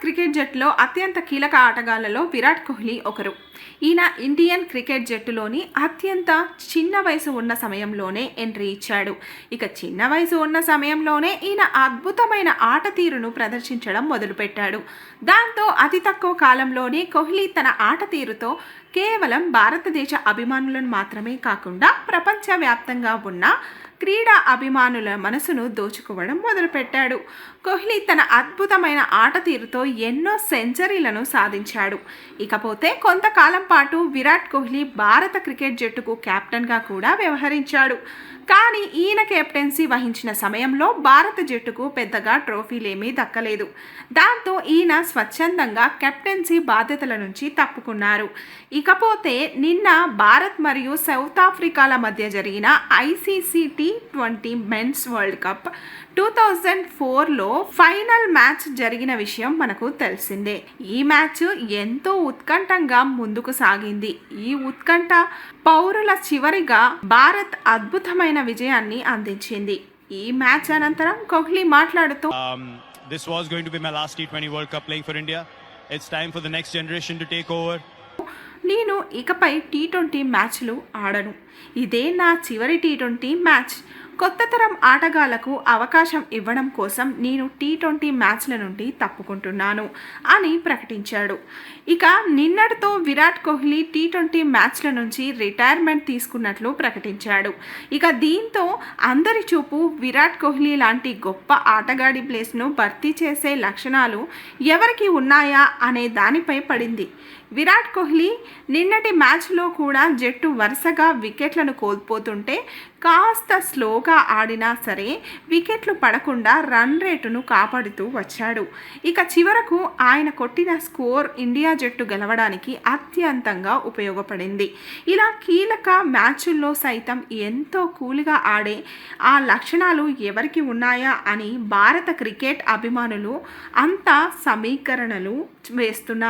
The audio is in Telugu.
క్రికెట్ జట్టులో అత్యంత కీలక ఆటగాళ్ళలో విరాట్ కోహ్లీ ఒకరు. ఈయన ఇండియన్ క్రికెట్ జట్టులోని అత్యంత చిన్న వయసు ఉన్న సమయంలోనే ఎంట్రీ ఇచ్చాడు. ఇక చిన్న వయసు ఉన్న సమయంలోనే ఈయన అద్భుతమైన ఆట తీరును ప్రదర్శించడం మొదలుపెట్టాడు. దాంతో అతి తక్కువ కాలంలోనే కోహ్లీ తన ఆట తీరుతో కేవలం భారతదేశ అభిమానులను మాత్రమే కాకుండా ప్రపంచవ్యాప్తంగా ఉన్న క్రీడా అభిమానుల మనసును దోచుకోవడం మొదలుపెట్టాడు. కోహ్లీ తన అద్భుతమైన ఆట తీరుతో ఎన్నో సెంచరీలను సాధించాడు. ఇకపోతే కొంతకాలం పాటు విరాట్ కోహ్లీ భారత క్రికెట్ జట్టుకు కెప్టెన్గా కూడా వ్యవహరించాడు. కానీ ఈయన కెప్టెన్సీ వహించిన సమయంలో భారత జట్టుకు పెద్దగా ట్రోఫీలేమీ దక్కలేదు. దాంతో ఈయన స్వచ్ఛందంగా కెప్టెన్సీ బాధ్యతల నుంచి తప్పుకున్నారు. ఇకపోతే నిన్న భారత్ మరియు సౌత్ ఆఫ్రికాల మధ్య జరిగిన ICC T twenty men's world cup two thousand ఫోర్లో ఫైనల్ మ్యాచ్ జరిగిన విషయం మనకు తెలిసిందే ఈ మ్యాచ్ ఎంతో ఉత్కంఠంగా ముందుకు సాగింది ఈ ఉత్కంఠ పౌరుల చివరిగా భారత్ అద్భుతమైన విజయాన్ని అందించింది ఈ మ్యాచ్ అనంతరం కోహ్లీ మాట్లాడుతూ um, this was going to be my last T20 World Cup playing for India. It's time for the next generation to take over. నేను ఇకపై టీ ట్వంటీ మ్యాచ్లు ఆడను. ఇదే నా చివరి టీ ట్వంటీ మ్యాచ్. కొత్త తరం ఆటగాళ్ళకు అవకాశం ఇవ్వడం కోసం నేను టీ ట్వంటీ మ్యాచ్ల నుండి తప్పుకుంటున్నాను అని ప్రకటించాడు. ఇక నిన్నటితో విరాట్ కోహ్లీ టీ ట్వంటీ మ్యాచ్ల నుంచి రిటైర్మెంట్ తీసుకున్నట్లు ప్రకటించాడు. ఇక దీంతో అందరి చూపు విరాట్ కోహ్లీ లాంటి గొప్ప ఆటగాడి ప్లేస్ను భర్తీ చేసే లక్షణాలు ఎవరికి ఉన్నాయా అనే దానిపై పడింది. విరాట్ కోహ్లీ నిన్నటి మ్యాచ్లో కూడా జట్టు వరుసగా వికెట్లను కోల్పోతుంటే కాస్త స్లోగా ఆడినా సరే వికెట్లు పడకుండా రన్ రేటును కాపాడుతూ వచ్చాడు. ఇక చివరకు ఆయన కొట్టిన స్కోర్ ఇండియా జట్టు గెలవడానికి అత్యంతంగా ఉపయోగపడింది. ఇలా కీలక మ్యాచుల్లో సైతం ఎంతో కూల్గా ఆడే ఆ లక్షణాలు ఎవరికి ఉన్నాయా అని భారత క్రికెట్ అభిమానులు అంతా సమీకరణలు వేస్తున్నారు.